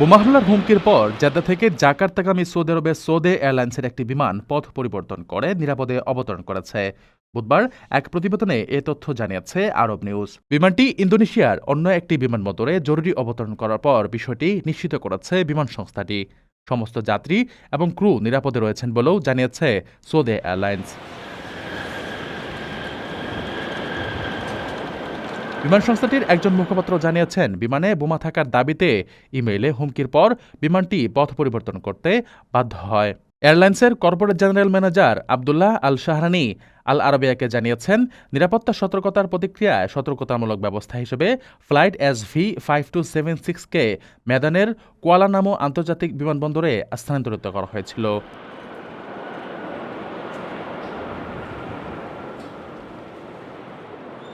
বোমা হামলার হুমকির পর জেদ্দা থেকে জাকার্তাগামী সৌদি আরবের সৌদে এয়ারলাইন্সের একটি বিমান পথ পরিবর্তন করে নিরাপদে অবতরণ করেছে। বুধবার এক প্রতিবেদনে এ তথ্য জানিয়েছে আরব নিউজ। বিমানটি ইন্দোনেশিয়ার অন্য একটি বিমানবন্দরে জরুরি অবতরণ করার পর বিষয়টি নিশ্চিত করেছে বিমান সংস্থাটি। সমস্ত যাত্রী এবং ক্রু নিরাপদে রয়েছেন বলেও জানিয়েছে সৌদে এয়ারলাইন্স। বিমান সংস্থাটির একজন মুখপাত্র জানিয়েছেন, বিমানে বোমা থাকার দাবিতে ইমেইলে হুমকির পর বিমানটি পথ পরিবর্তন করতে বাধ্য হয়। এয়ারলাইন্সের corporate general manager Abdullah al Shahrani Al আরবিয়াকে জানিয়েছেন, নিরাপত্তা সতর্কতার প্রতিক্রিয়ায় সতর্কতামূলক ব্যবস্থা হিসেবে flight S V five two seven সিক্সকে মেদানের কোয়ালানামো আন্তর্জাতিক বিমানবন্দরে স্থানান্তরিত করা হয়েছিল।